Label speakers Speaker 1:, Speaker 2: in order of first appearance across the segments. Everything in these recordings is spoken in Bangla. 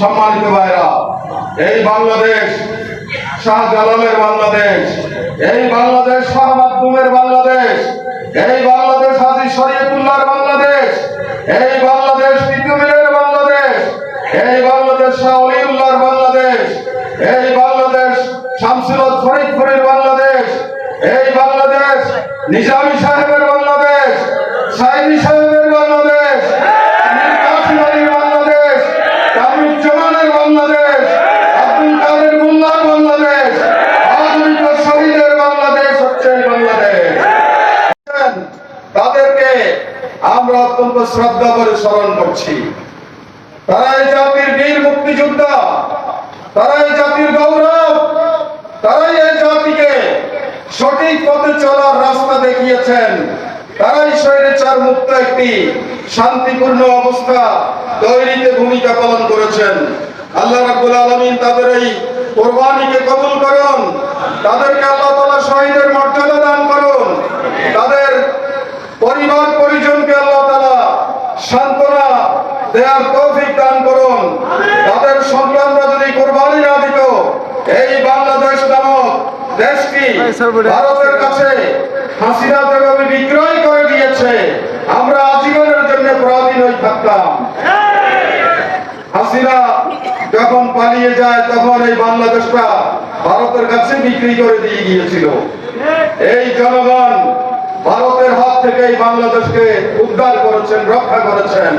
Speaker 1: সম্মানিত ভাইরা, এই বাংলাদেশ শাহজালালের বাংলাদেশ, এই বাংলাদেশ শাহ বাংলাদেশ, এই বাংলাদেশ হাজি শরীয়তুল্লাহর বাংলাদেশ, এই বাংলাদেশ তিতুমিরের বাংলাদেশ, এই বাংলাদেশ শাহ অলিউল্লাহর বাংলাদেশ, এই বাংলাদেশ শামসুল ফরিদপুরের বাংলাদেশ, এই বাংলাদেশ নিজামী শ্রদ্ধা করে স্মরণ করছি। তারা এই জাতির বীর মুক্তিযোদ্ধা, তারা এই জাতির গৌরব, তারাই এই জাতিকে সঠিক পথে চলার রাস্তা দেখিয়েছেন। তারাই স্বৈরাচার মুক্ত একটি শান্তিপূর্ণ অবস্থা তৈরিতে ভূমিকা পালন করেছেন। আল্লাহ রাব্বুল আলামিন তাদের এই কোরবানিকে কবুল করুন, তাদেরকে আল্লাহ তাআলা শহীদের মর্যাদা দান করুন, তাদের পরিবার পরিজনকে আল্লাহ সান্ত্বনা দেওয়ার তৌফিক দান করুন। তাদের সন্তানরা যদি কোরবানি না দিত এই বাংলাদেশ নামক দেশটি ভারতের কাছে হাসিনা যেভাবে বিক্রয় করে দিয়েছে আমরা আজীবনের জন্য পরাধীন হয়ে থাকতাম। হাসিনা যখন পালিয়ে যায় তখন এই বাংলাদেশটা ভারতের কাছে বিক্রি করে দিয়ে গিয়েছিল। এই জনগণ এই বাংলাদেশকে উদ্ধার করেছেন, রক্ষা করেছেন।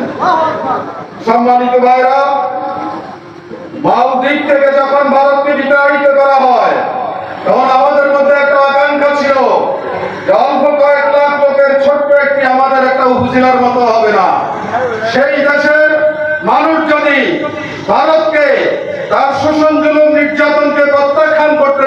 Speaker 1: সম্মানিত ভাইরা দিক থেকে যখন ভারতকে বিতাড়িত করা হয়, তখন আমাদের মধ্যে একটা আকাঙ্ক্ষা ছিল অল্প কয়েক লাখ লোকের ছোট্ট একটি আমাদের একটা উপজেলার মতো হবে না। সেই দেশের মানুষ যদি ভারতকে তার শোষণ জুলুম নির্যাতনকে প্রত্যাখ্যান করতে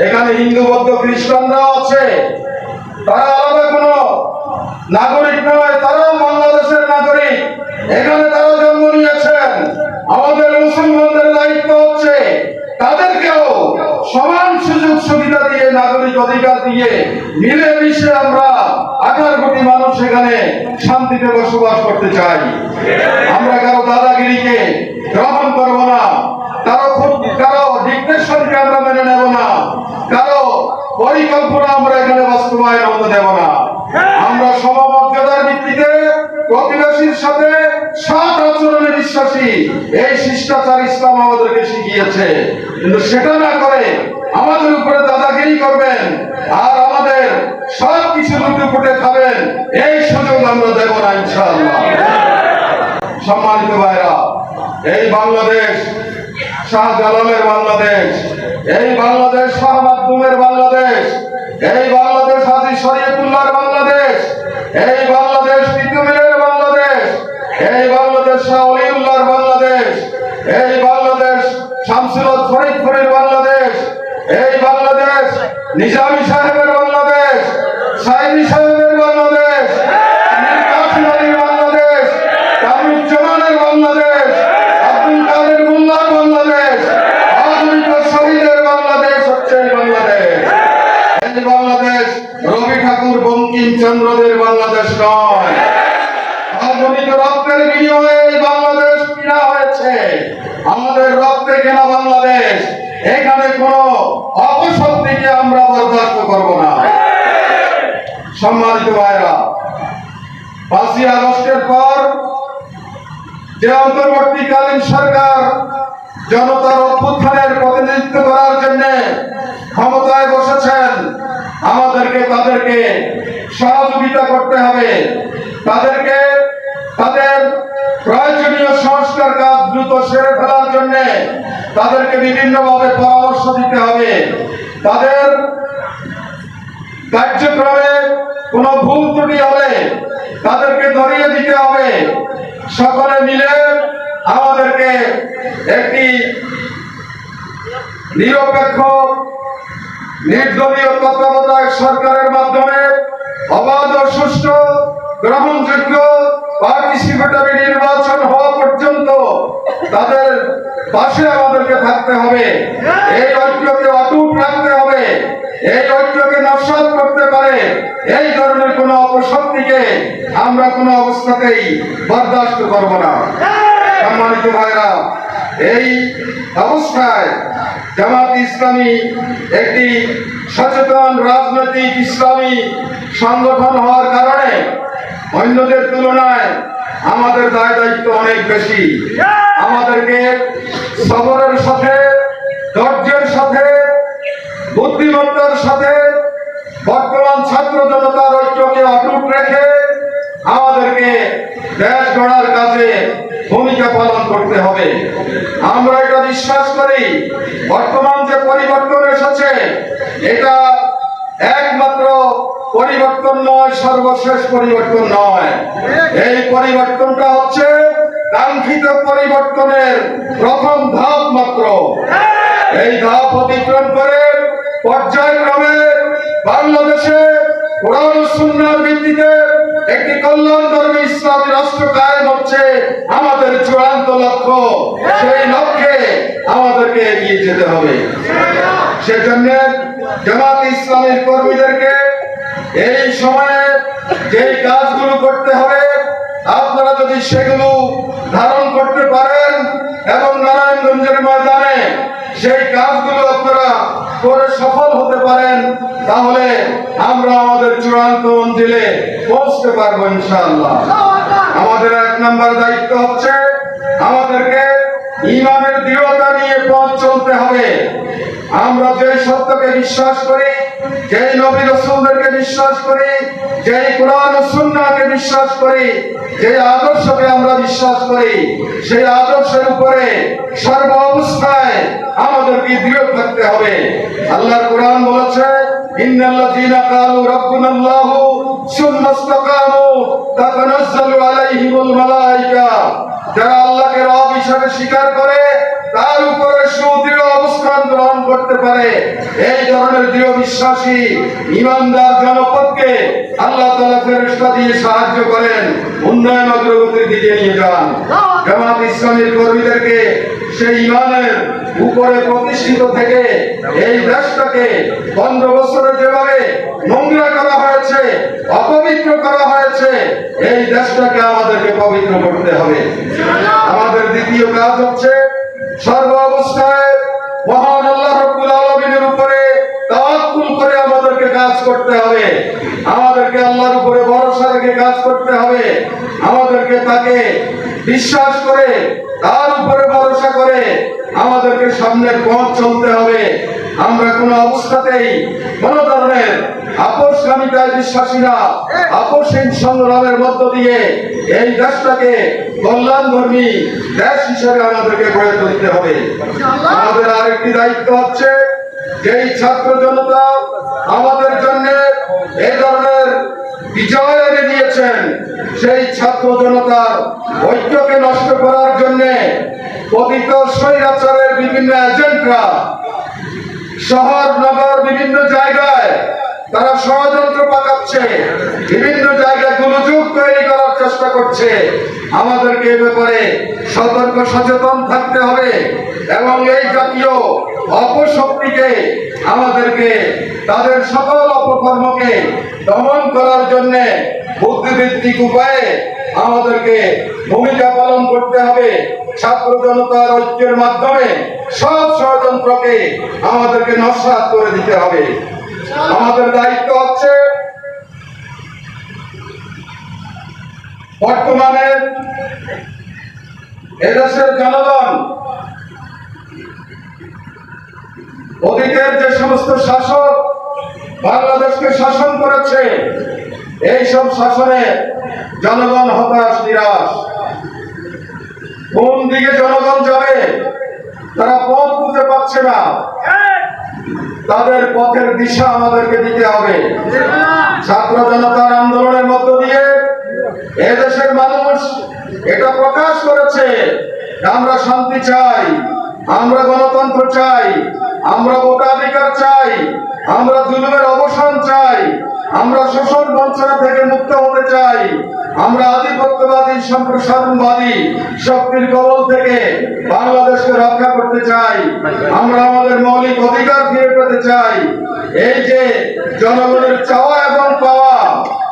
Speaker 1: এখানে হিন্দু, বৌদ্ধ, খ্রিস্টানরাও আছে। তারা আলাদা কোনো নাগরিক নয়, তারাও বাংলাদেশের নাগরিক। এখানে তারা জন্ম নিয়েছেন। আমাদের মুসলমানদের দায়িত্ব হচ্ছে তাদেরকেও সমান সুযোগ সুবিধা দিয়ে, নাগরিক অধিকার দিয়ে মিলেমিশে আমরা আঠারো কোটি মানুষ এখানে শান্তিতে বসবাস করতে চাই। আমরা কারও দাদাগিরিকে গ্রহণ করব না কারও খুব- কারও ডিকটেশনকে আমরা মেনে নেব না কারও পরিকল্পনা আমরা এখানে বাস্তবায়ন হতে দেব না। আমরা সমমর্যাদার ভিত্তিতে প্রতিবেশীর সাথে সৎ আচরণে বিশ্বাসী। এই শিষ্টাচার ইসলাম আমাদেরকে শিখিয়েছে। কিন্তু সেটা না করে আমাদের উপরে দাদাগিরি করবেন আর আমাদের সব কিছু লুটে ফুটে খাবেন। এই সুযোগ আমরা দেব না ইনশাআল্লাহ। সম্মানিত ভাইরা এই বাংলাদেশ শাহজালালের বাংলাদেশ এই বাংলাদেশ শাহ মাধ্যমের বাংলাদেশ এই বাংলাদেশ আজি শরীয়তুল্লাহর বাংলাদেশ। এই বাংলাদেশ তিতুমিরের বাংলাদেশ। এই বাংলাদেশ শাহ করব না। সম্মানিত ভাইরা পাঁচই আগস্টের পর যে অন্তর্বর্তীকালীন সরকার জনতার অভ্যুত্থানের প্রতিনিধিত্ব করার জন্য ক্ষমতায় বসেছেন, আমাদেরকে তাদেরকে সহযোগিতা করতে হবে। তাদেরকে তাদের প্রয়োজনীয় সংস্কার কাজ দ্রুত সেরে ফেলার জন্য তাদেরকে বিভিন্নভাবে পরামর্শ দিতে হবে। তাদের কার্যক্রমে কোনো ভুল ত্রুটি হলে তাদেরকে ধরিয়ে দিতে হবে। সকলে মিলে আমাদেরকে একটি নিরপেক্ষ, নির্দলীয় তত্ত্বাবধায়ক সরকারের মাধ্যমে অবাধ ও সুষ্ঠু, গ্রহণযোগ্য পার্টিসিপেটরি নির্বাচন হওয়া পর্যন্ত তাদের পাশে আমাদেরকে থাকতে হবে। এই ঐক্যকে অটুট রাখতে হবে। এই ঐক্যকে নস্বাত করতে পারে। এই ধরনের কোন অপশক্তিকে আমরা কোনো অবস্থাতেই বরদাস্ত করব না। সম্মানিত ভাইরা, এই অবস্থায় জামাত ইসলামী একটি সচেতন রাজনৈতিক ইসলামী সংগঠন হওয়ার কারণে অন্যদের তুলনায় আমাদের দায় দায়িত্ব অনেক বেশি। আমাদেরকে সবরের সাথে, ধৈর্যের সাথে, বুদ্ধিমত্তার সাথে, বর্তমান ছাত্র জনতার ঐক্যকে অটুট রেখে আমাদেরকে দেশ গড়ার কাজে ভূমিকা পালন করতে হবে। আমরা এটা বিশ্বাস করি, বর্তমান যে পরিবর্তন এসেছে, এটা একমাত্র পরিবর্তন নয়, সর্বশেষ পরিবর্তন নয়। এই পরিবর্তনটা হচ্ছে কাঙ্ক্ষিত পরিবর্তনের প্রথম ধাপ মাত্র। এই ধাপ অতিক্রম করে পর্যায়ক্রমে বাংলাদেশে ভিত্তিতে একটি কল্যাণ ধর্মী ইসলামী রাষ্ট্র কায়েম হচ্ছে আমাদের চূড়ান্ত লক্ষ্য। সেই লক্ষ্যে আমাদেরকে এগিয়ে যেতে হবে। সেজন্য জামাত ইসলামের কর্মীদেরকে এই সময়ে যেই কাজগুলো করতে হবে, আপনারা যদি সেগুলো ধারণ করতে পারেন এবং নারায়ণগঞ্জের ময়দানে সেই কাজগুলো আপনারা করে সফল হতে পারেন, তাহলে আমরা আমাদের চূড়ান্ত মঞ্জিলে পৌঁছতে পারব ইনশাআল্লাহ। আমাদের এক নম্বর দায়িত্ব হচ্ছে, আমাদেরকে ইমানের দৃঢ়তা নিয়ে পথ চলতে হবে। আমরা যে সত্যকে বিশ্বাস করি, যেই নবী রসুলদেরকে বিশ্বাস করি, যেই কোরআন ও সুন্নাহকে বিশ্বাস করি যে আদর্শকে আমরা বিশ্বাস করি, সেই আদর্শের উপরে সর্ব অবস্থায় আমাদেরকে দৃঢ় থাকতে হবে। আল্লাহর কোরআন বলেছে যারা আল্লাহকে রব হিসাবে স্বীকার করে, তার উপরে সুদৃঢ় গ্রহণ করতে পারে। এই ধরনের দৃঢ় বিশ্বাসী ইমানদার জনপদকে আল্লাহ তালা ফেরেশতা দিয়ে সাহায্য করেন। উন্নয়ন অগ্রগতির দিকে নিয়ে যান। জামাত ইসলামের কর্মীদেরকে সেই ইমানের উপরে প্রতিষ্ঠিত থেকে এই দেশটাকে পনেরো বছরে যেভাবে নোংরা করা হয়েছে, অপবিত্র করা হয়েছে, এই দেশটাকে আমাদেরকে পবিত্র করতে হবে। আমাদের দ্বিতীয় কাজ হচ্ছে সর্ব অবস্থায় কাজ করতে হবে। আমাদেরকে আল্লাহর উপরে ভরসা রেখে কাজ করতে হবে। আমাদেরকে তাকে বিশ্বাস করে তার উপরে ভরসা করে আমাদেরকে সামনের পথ চলতে হবে। আমরা কোনো অবস্থাতেই কোন ধরনের আপোষগামিতায় বিশ্বাসী না। আপোষহীন সংগ্রামের মধ্য দিয়ে এই দেশটাকে কল্যাণ ধর্মী দেশ হিসেবে আমাদেরকে গড়ে তুলতে হবে। আমাদের আরেকটি দায়িত্ব হচ্ছে যেই ছাত্র জনতা আমাদের জন্য এ ধরনের বিজয় এনে দিয়েছেন, সেই ছাত্র জনতার ঐক্যকে নষ্ট করার জন্য পতিত স্বৈরাচারের বিভিন্ন এজেন্টরা, শহর, নগর, বিভিন্ন জায়গায় তারা ষড়যন্ত্র পাকাচ্ছে, বিভিন্ন জায়গায় গোলযোগ তৈরি করার চেষ্টা করছে। আমাদেরকে এ ব্যাপারে সতর্ক, সচেতন থাকতে হবে এবং এই জাতীয় অপশক্তিকে আমাদেরকে, তাদের সকল অপকর্মকে দমন করার জন্য বুদ্ধিভিত্তিক উপায়ে আমাদেরকে ভূমিকা পালন করতে হবে। ছাত্র জনতার ঐক্যের মাধ্যমে সব ষড়যন্ত্রকে আমাদেরকে নস্বাত করে দিতে হবে। আমাদের দায়িত্ব হচ্ছে বর্তমানে এদেশের জনগণ অতীতের যে সমস্ত শাসক বাংলাদেশকে শাসন করেছে এই সব শাসনে জনগণ হতাশ, নিরাশ। কোন দিকে জনগণ যাবে, তারা পথ খুঁজে পাচ্ছে না। তাদের পথের দিশা আমাদেরকে দিতে হবে। ছাত্র জনতার আন্দোলনের মধ্য দিয়ে এদেশের মানুষ এটা প্রকাশ করেছে। আমরা শান্তি চাই, আমরা গণতন্ত্র চাই, আমরা ভোটাধিকার চাই, আমরা জুলুমের অবসান চাই। আমরা শোষণ বঞ্চনা থেকে মুক্ত হতে চাই। আমরা আধিপত্যবাদী, সম্প্রসারণবাদী, শক্তির কবল থেকে বাংলাদেশকে রক্ষা করতে চাই। আমরা আমাদের মৌলিক অধিকার ফিরে পেতে চাই। এই যে জনগণের চাওয়া এবং পাওয়া,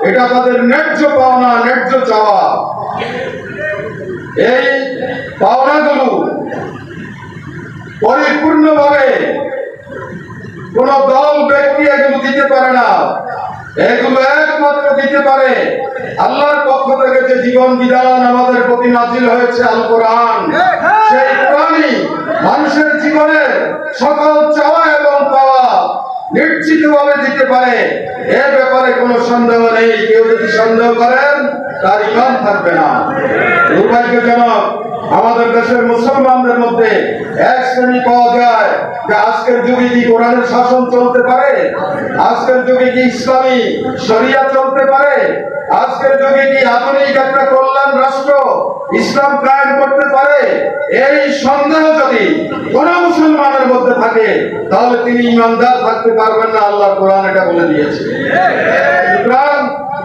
Speaker 1: এটা তাদের ন্যায্য পাওনা, ন্যায্য চাওয়া। এই পাওনাগুলো পরিপূর্ণভাবে কোন দল, ব্যক্তি এগুলো দিতে পারে না। দিতে পারে। আল্লাহর পক্ষ থেকে জীবন বিধান আমাদের প্রতি নাজিল হয়েছে আল কোরআন, সেই মানুষের জীবনের সকল চাওয়া এবং পাওয়া নিশ্চিত ভাবে দিতে পারে। এ ব্যাপারে কোনো সন্দেহ নেই। কেউ যদি সন্দেহ করেন, তার ইমান থাকবে না। দুর্ভাগ্যজনক আমাদের দেশের মুসলমানদের মধ্যে এক শ্রেণি পাওয়া যায় যে আজকের যুগে কি কোরআনের শাসন চলতে পারে? আজকের যুগে কি ইসলামী শরিয়া চলতে পারে? আজকের যুগে কি আধুনিক একটা কল্যাণ রাষ্ট্র ইসলাম কায়েম করতে পারে? এই সন্দেহ যদি কোন মুসলমানের মধ্যে থাকে, তাহলে তিনি ইমানদার থাকতে পারবেন না, আল্লাহ কোরআন এটা বলে দিয়েছে। সুতরাং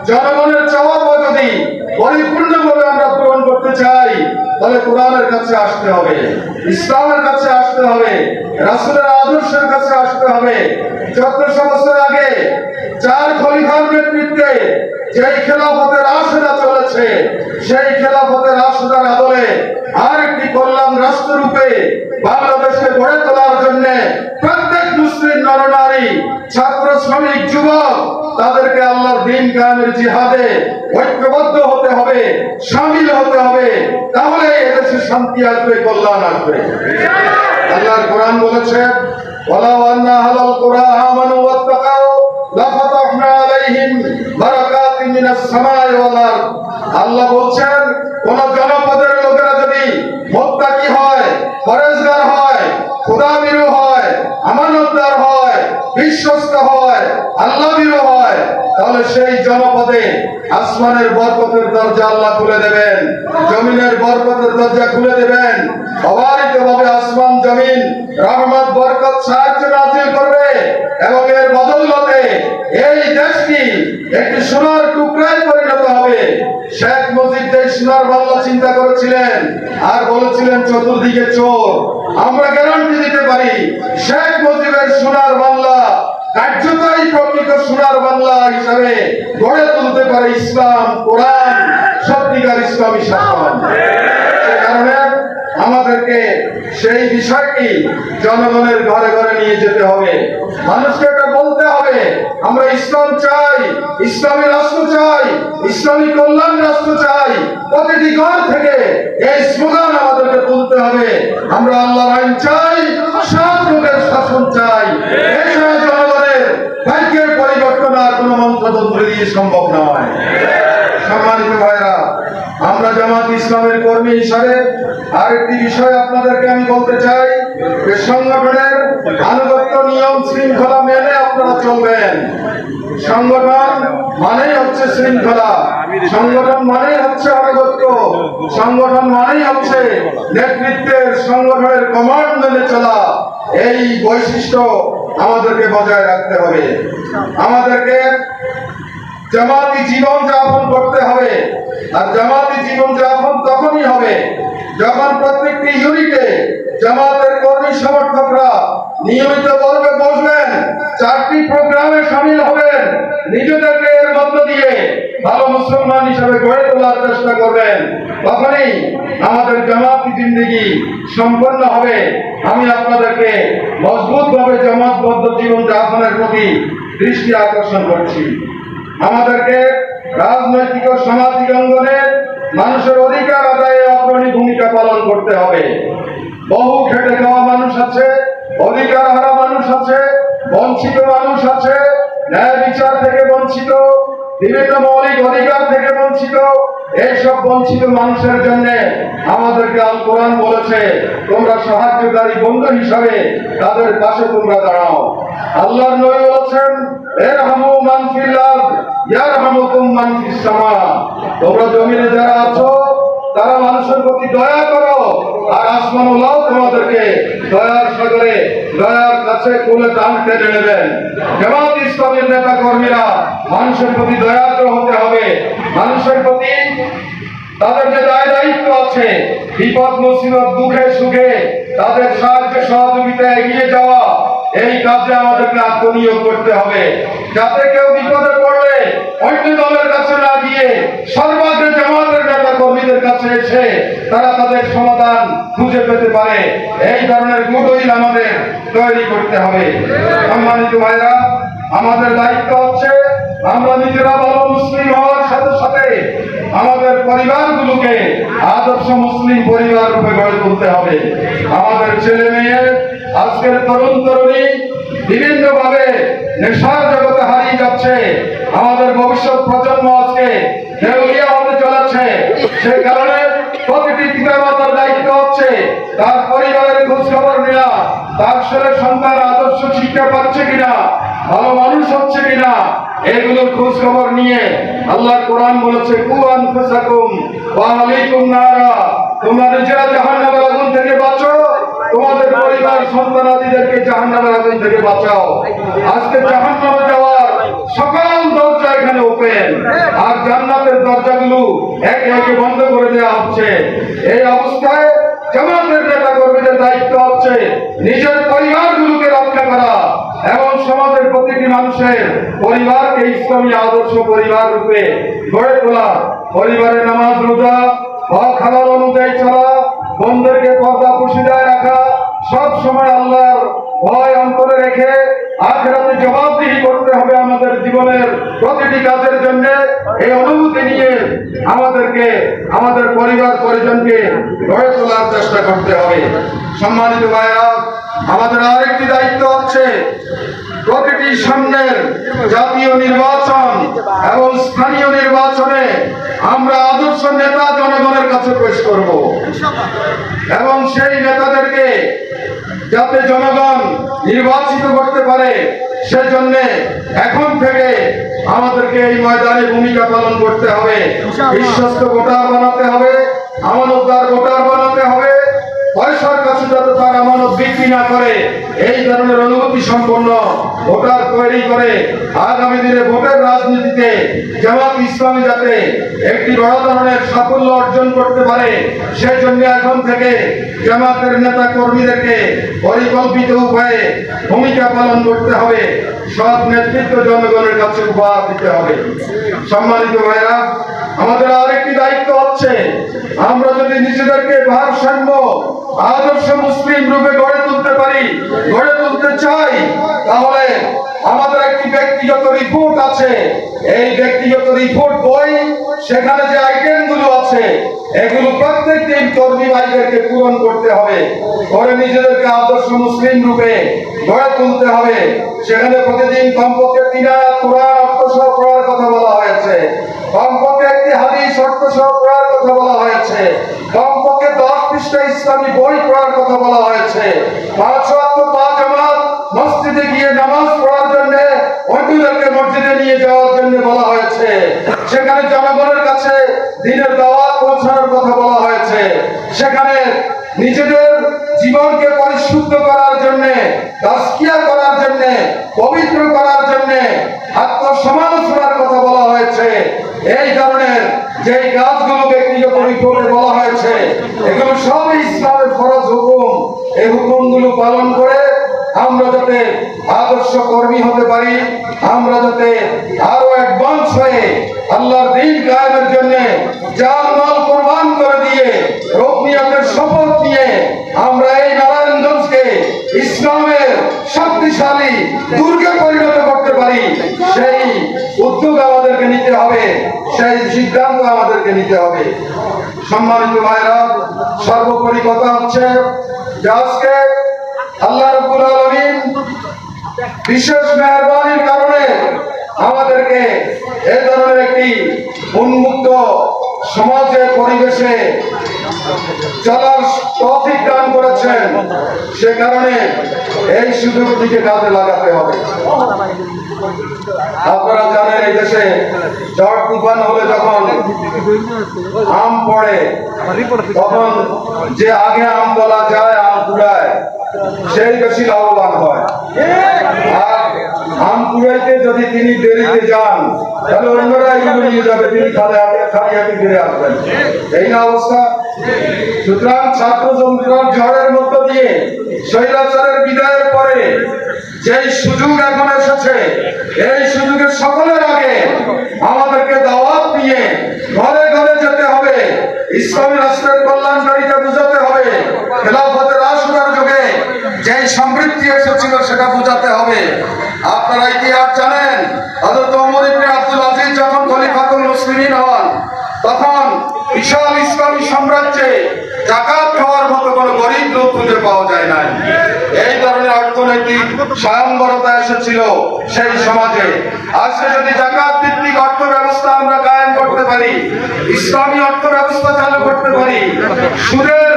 Speaker 1: জনগণের চাওয়া যদি পরিপূর্ণভাবে আমরা পূরণ করতে চাই তাহলে কোরআনের কাছে আসতে হবে, ইসলামের কাছে আসতে হবে, রাসুলের আদর্শের কাছে আসতে হবে। চোদ্দশো বছর আগে চার খলিফার নেতৃত্বে যেই খেলাফতের আশরা চলেছে সেই খেলাফতের আশরার আদলে আরেকটি কল্যাণ রাষ্ট্ররূপে বাংলাদেশকে গড়ে তোলার জন্য প্রত্যেক মুসলিম নরনারী, ছাত্র, শ্রমিক, যুবক, তাদেরকে আল্লাহর দিন কায়েমের জিহাদে ঐক্যবদ্ধ হতে হবে শামিল হতে হবে। তাহলে এদেশে শান্তি আসবে, কল্যাণ আসবে। আল্লাহর কোরআন বলেছে, ওয়ালাউ আন্না আহলাল কুরআ আমানু ওয়াত্তাকাউ, লাফাতাহনা আলাইহিম বারাকাতিন আল্লাহ বলছেন, কোন জনপদের লোকেরা যদি মুত্তাকি হয়, পরেজগার হয় খোদাবিরু হয়, আমানতদার হয়, বিশ্বস্ত হয় আল্লাহবিরু হয়, তাহলে সেই জনপদে আসমানের বরকতের দরজা আল্লাহ খুলে দেবেন, জমিনের বরকতের দরজা খুলে দেবেন। অবারিত ভাবে আসমান, জমিন, রহমত, বরকত সাহায্য নাজিল করবে। এবং এর বদৌলতে এই দেশটি একটি সোনার টুকরায় পরিণত হবে। শেখ মুজিব যে সোনার বাংলা চিন্তা করেছিলেন আর বলেছিলেন চতুর্দিকে চোর, আমরা গ্যারান্টি দিতে পারি, শেখ মুজিবের সোনার বাংলা কার্যকরী প্রকৃত সোনার বাংলা হিসাবে গড়ে তুলতে পারে ইসলাম কোরআন, সত্যিকার ইসলামী শাসন। সে কারণে আমাদেরকে সেই বিষয়টি জনগণের ঘরে ঘরে নিয়ে যেতে হবে। মানুষকে এটা বলতে হবে, আমরা ইসলাম চাই, ইসলামী রাষ্ট্র চাই, ইসলামী কল্যাণ রাষ্ট্র চাই। প্রতিটি ঘর থেকে এই স্লোগান আমাদেরকে তুলতে হবে। আমরা আল্লাহর আইন চাই সব লোকের শাসন চাই। এছাড়া জনগণের ভাগ্যের পরিবর্তন আর কোনো মন্ত্রতন্ত্র দিয়ে সম্ভব নয়। সম্মানিত ভাইরা আমরা জামাত ইসলামের কর্মী হিসাবে আরেকটি বিষয় আপনাদেরকে আমি বলতে চাই যে সংগঠনের আনুগত্য নিয়ম শৃঙ্খলা মেনে আপনারা চলবেন। সংগঠন মানেই হচ্ছে শৃঙ্খলা। সংগঠন মানেই হচ্ছে আনুগত্য। সংগঠন মানেই হচ্ছে নেতৃত্বের সংগঠনের কমান্ড মেনে চলা। এই বৈশিষ্ট্য আমাদেরকে বজায় রাখতে হবে। আমাদেরকে জামাতি জীবন যাপন করতে হবে। আর জামাতি জীবন যাপন তখনই হবে যখন প্রত্যেকটি ইউনিটে জামাতের কর্মী সমর্থকরা নিয়মিত বলবে বসবেন, চারটি প্রোগ্রামে সামিল হবেন, নিজেদেরকে এর মধ্য দিয়ে ভালো মুসলমান হিসাবে গড়ে তোলার চেষ্টা করবেন। তখনই আমাদের জামাতি জিন্দিগি সম্পন্ন হবে। আমি আপনাদেরকে মজবুতভাবে জামাতবদ্ধ জীবন যাপনের প্রতি দৃষ্টি আকর্ষণ করছি। আমাদেরকে রাজনৈতিক ও সামাজিক অঙ্গনে মানুষের অধিকার আদায়ে অগ্রণী ভূমিকা পালন করতে হবে। বহু খেটে খাওয়া মানুষ আছে, অধিকার হারা মানুষ আছে, বঞ্চিত মানুষ আছে, ন্যায় বিচার থেকে বঞ্চিত বিভিন্ন মৌলিক অধিকার থেকে বঞ্চিত, এইসব বঞ্চিত মানুষের জন্য আমাদেরকে আল কোরআন বলেছে, তোমরা সাহায্যকারী বন্ধু হিসাবে তাদের পাশে তোমরা দাঁড়াও। আল্লাহ নবী বলেছেন, এরহামু মান ফিল তোমরা জমিনে যারা আছো, তারা মানুষের প্রতি দয়া করো, আর আসমানুল্লাহ তোমাদেরকে দয়ার সাগরে, দয়ার কাছে কোলে টান টেনে নেবেন। জামাত ইসলামের নেতা কর্মীরা মানুষের প্রতি দয়াদ্র হতে হবে। মানুষের প্রতি তাদের যে দায় দায়িত্ব আছে, বিপদ, মুসিবত, দুঃখে সুখে তাদের সাহায্য সহযোগিতা এগিয়ে যাওয়া, এই কাজে আমাদেরকে আত্মনিয়োগ করতে হবে। যাতে কেউ বিপদে অন্য দলের কাছে না গিয়ে সর্বাগ্রে জামাতের নেতা কর্মীদের কাছে এসে তারা তাদের সমাধান খুঁজে পেতে পারে। এই ধরনের গুডউইল আমাদের তৈরি করতে হবে। সম্মানিত ভাইরা, আমাদের দায়িত্ব হচ্ছে আমরা নিজেরা ভালো মুসলিম হওয়ার সাথে সাথে আমাদের পরিবারগুলোকে আদর্শ মুসলিম পরিবার রূপে গড়ে তুলতে হবে। আমাদের ছেলে মেয়ে, আজকের তরুণ তরুণী বিভিন্ন ভাবে নেশার জগতে হারিয়ে যাচ্ছে। আমাদের ভবিষ্যৎ প্রজন্ম আজকে দেউলিয়া চলেছে। সেই কারণে প্রতিটি পিতা মাতার দায়িত্ব হচ্ছে তার পরিবারের খোঁজ খবর নেওয়া, তার ছেলে সন্তান আদর্শ শিক্ষা পাচ্ছে কিনা, ভালো মানুষ হচ্ছে কিনা, এগুলোর খোঁজ খবর নিয়ে আল্লাহ কোরআন বলেছে কুয়ান ফুসাকুম ওয়া আলাইকুম নারা। তোমরা নিজেরা আগুন থেকে বাঁচো। তোমাদের পরিবার সন্তানাদিদেরকে জাহান্নামের আগুন থেকে বাঁচাও। আজকে জাহান্নামে যাওয়ার সকল দরজা এখানে ওপেন আর জান্নাতের দরজাগুলো একে একে বন্ধ করে দেওয়া হচ্ছে। এই অবস্থায় জামাতের নেতা কর্মীদের দায়িত্ব হচ্ছে নিজের পরিবারগুলোকে রক্ষা করা এবং সমাজের প্রতিটি মানুষের পরিবারকে ইসলামী আদর্শ পরিবার রূপে গড়ে তোলা। পরিবারে নামাজ রোজা, হক হালাল অনুযায়ী ছাড়া রাখা সব সময় আল্লাহর ভয় অন্তরে রেখে আখেরাতে জবাবদিহি করতে হবে আমাদের জীবনের প্রতিটি কাজের জন্য। এই অনুভূতি নিয়ে আমাদেরকে, আমাদের পরিবার পরিজনকে গড়ে তোলার চেষ্টা করতে হবে। সম্মানিত ভাইরা আমাদের আরেকটি দায়িত্ব হচ্ছে প্রতিটি সামনের জাতীয় নির্বাচন এবং স্থানীয় নির্বাচনে আমরা আদর্শ নেতা জনগণের কাছে পেশ করব। এবং সেই নেতাদেরকে যাতে জনগণ নির্বাচিত করতে পারে সেজন্য এখন থেকে আমাদেরকে এই ময়দানে ভূমিকা পালন করতে হবে। বিশ্বস্ত ভোটার বানাতে হবে আমানতদার ভোটার বানাতে হবে। পয়সার কাছে যাতে তার আমানত বিক্রি না করে এই ধরনের অনুভূতি সম্পন্ন ভোটার তৈরি করে আগামী দিনে ভোটের রাজনীতিতে জামাত ইসলামী যাতে একটি বড় ধরনের সাফল্য অর্জন করতে পারে সেই জন্য এখন থেকে জামাতের নেতা কর্মীদেরকে পরিকল্পিত উপায়ে ভূমিকা পালন করতে হবে। সব নেতৃত্ব জনগণের কাছে উপহার দিতে হবে। সম্মানিত ভাইরা আমাদের আরেকটি দায়িত্ব হচ্ছে, আমরা যদি নিজেদেরকে ভারসাম্য, আদর্শ মুসলিম রূপে গড়ে তুলতে পারি, গড়ে তুলতে চাই, তাহলে আমাদের একটি ব্যক্তিগত রিপোর্ট আছে। এই ব্যক্তিগত রিপোর্ট বই, সেখানে যে আইটেমগুলো আছে, এগুলো প্রত্যেক দিন কর্মী ভাইদেরকে পূরণ করতে হবে। করে নিজেদেরকে আদর্শ মুসলিম রূপে গড়ে তুলতে হবে। সেখানে প্রতিদিন কমপক্ষে তিন কোরআন অর্থ সহ পড়ার কথা বলা হয়েছে। কমপক্ষে একটি হাদিস অর্থ সহ পড়ার কথা বলা হয়েছে। কমপক্ষে দশ পৃষ্ঠা ইসলামী বই পড়ার কথা বলা হয়েছে। পাঁচ ওয়াক্ত পাঁচ জামাত, মসজিদে গিয়ে নামাজ পড়ার জন্য অন্যদেরকে মসজিদে নিয়ে যাওয়ার জন্য বলা হয়েছে। সেখানে জনগণের কাছে দিনের দাওয়াত পৌঁছানোর কথা বলা হয়েছে। সেখানে নিজেদের জীবনকে পরিশুদ্ধ করার জন্য তাস্কিয়া করার জন্য, পবিত্র করার জন্য আত্মসমালোচনার কথা বলা হয়েছে। এই ধরনের যে কাজগুলো ব্যক্তিগত রিপোর্টে বলা হয়েছে, এগুলো সব ইসলামের ফরজ হুকুম। এই হুকুমগুলো পালন করে আমরা যাতে আদর্শ কর্মী হতে পারি, আমরা যাতে আরও অ্যাডভান্স হয়ে আল্লাহর দিন কায়েমের জন্য জান মাল কোরবান করে দিয়ে রোগনিয়াতের শপথ নিয়ে আমরা শক্তিশালী দুর্গে পরিণত করতে পারি, সেই উদ্যোগ আমাদেরকে নিতে হবে, সেই সিদ্ধান্ত আমাদেরকে নিতে হবে। সম্মানিত ভাইরা সর্বোপরি কথা হচ্ছে আজকে আল্লাহ রব্বুল আলামিন বিশেষ মেহরবানির কারণে আমাদেরকে এ ধরনের একটি উন্মুক্ত সমাজে পরিবেশে চলার তৌফিক দান করেছেন, সে কারণে এই সুযোগটিকে কাজে লাগাতে হবে। আপনারা জানেন, এই দেশে ঝড় তুফান হলে যখন আম পড়ে, তখন যে আগে আম বলা যায়, আম কুড়ায়, সেই বেশি লাভবান হয়। আম কুড়াইতে যদি তিনি দেরিতে যান, তাহলে অন্যরা এগুলো নিয়ে যাবে, তিনি খালি হাতে খালি হাতে এই অবস্থা? সুতরাং ছাত্র ঝড়ের মধ্য দিয়ে শৈলাচারের বিদায়ের পরে যেই সুযোগ এখন এই সুযোগের সকলের আগে আমাদেরকে দাওয়াত নিয়ে ঘরে ঘরে যেতে হবে ইসলামী রাষ্ট্রের কল্যাণকারীকে বুঝাতে হবে খেলাফতের রাষ্ট্রের যুগে যেই সমৃদ্ধি এসেছিল সেটা বোঝাতে হবে আপনারা ইতিহাস জানেন হযরত ওমর ইবনে আব্দুল আজিজ যখন খলিফাতুল মুসলিমিন হন তখন বিশাল ইসলামী সাম্রাজ্যে জাকাত খাওয়ার মতো কোনো গরিব লোক খুঁজে পাওয়া যায় না এই ধরনের অর্থনৈতিক স্বয়ংবরতা এসেছিল সেই সমাজে। আজকে যদি জাকাত ভিত্তিক অর্থ ব্যবস্থা আমরা কায়েম করতে পারি, ইসলামী অর্থ ব্যবস্থা চালু করতে পারি, সুদের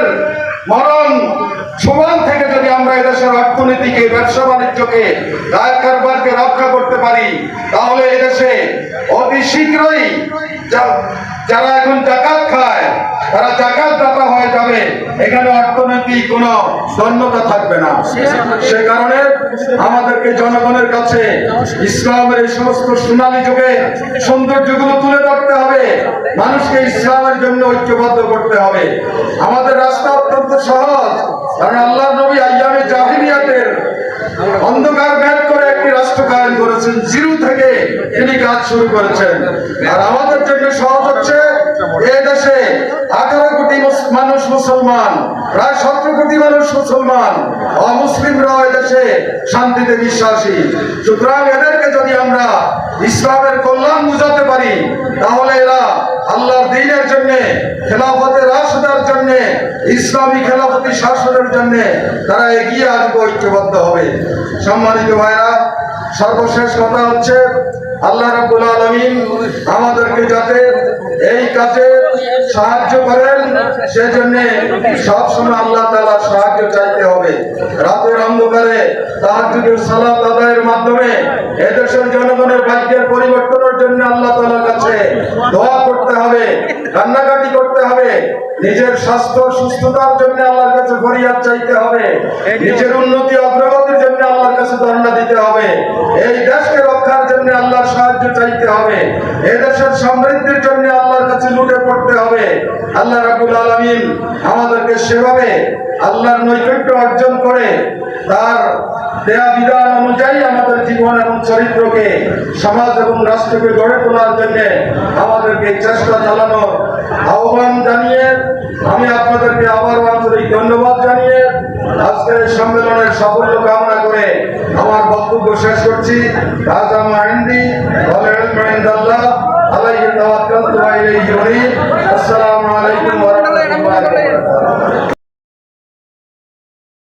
Speaker 1: মরণ সমান থেকে যদি আমরা এদেশের অর্থনীতিকে ব্যবসা বাণিজ্যকে রায় কারবারকে রক্ষা করতে পারি, তাহলে এদেশে অতি শীঘ্রই যারা এখন জাকাত খায়, তারা জাকাত দাতা হয়ে যাবে। এখানে অর্থনৈতিক কোনো ধন্যতা থাকবে না। সে কারণে আমাদেরকে জনগণের কাছে ইসলামের এই সমস্ত সোনালী যুগে সৌন্দর্যগুলো তুলে ধরতে হবে। মানুষকে ইসলামের জন্য ঐক্যবদ্ধ করতে হবে। আমাদের রাস্তা অত্যন্ত সহজ। কারণ আল্লাহ নবী আইয়ামে জাহিলিয়াতের অন্ধকার একটি রাষ্ট্র কায়েম করেছেন, জিরো থেকে তিনি কাজ শুরু করেছেন। আর আমাদের জন্য সহজ হচ্ছে এই দেশে আঠারো কোটি মানুষ মুসলমান, প্রায় সতেরো কোটি মানুষ মুসলমান অমুসলিমরাও এদেশে শান্তিতে বিশ্বাসী। সুতরাং এদেরকে যদি আমরা ইসলামের কল্যাণ বুঝাতে পারি, তাহলে এরা আল্লাহর দিনের জন্য, খেলাফতের রাশদার জন্য, ইসলামী খেলাফতি শাসনের জন্য তারা এগিয়ে আসবে, ঐক্যবদ্ধ হবে। সম্মানিত ভাইরা সর্বশেষ কথা হচ্ছে, আল্লাহ রাব্বুল আলামিন আমাদেরকে যাতে এই কাজে সাহায্য করেন, সেজন্য সব সময় আল্লাহ তাআলা সাহায্য চাইতে হবে। রাতের অন্ধকারে তাহাজ্জুদের সালাত আদায়ের মাধ্যমে এদেশের জনগণের ভাগ্যের পরিবর্তনের জন্য আল্লাহ তাআলার কাছে দোয়া করতে হবে, কান্নাকাটি করতে হবে, নিজের স্বাস্থ্য সুস্থতার জন্য আল্লাহর কাছে ফরিয়াদ চাইতে হবে, নিজের উন্নতি অগ্রগতির জন্য আল্লাহর কাছে ধর্ণা দিতে হবে এই দেশকে রক্ষার জন্য আল্লাহর সাহায্য চাইতে হবে। এই দেশের সমৃদ্ধির জন্য আল্লাহর কাছে লুটে পড়তে হবে। আল্লাহ রাবুল আলমিন আমাদেরকে সেভাবে আল্লাহর নৈকট্য অর্জন করে তার দেয়া বিধান অনুযায়ী আমাদের জীবন এবং চরিত্রকে, সমাজ এবং রাষ্ট্রকে গড়ে তোলার জন্য আমাদেরকে চেষ্টা চালানোর আহ্বান জানিয়ে আমি আপনাদেরকে আবার আন্তরিক ধন্যবাদ জানিয়ে আজকের সম্মেলনের সাফল্য কামনা করে আমার বক্তব্য শেষ করছি। রাজা মাহিন্দি আসসালামু আলাইকুম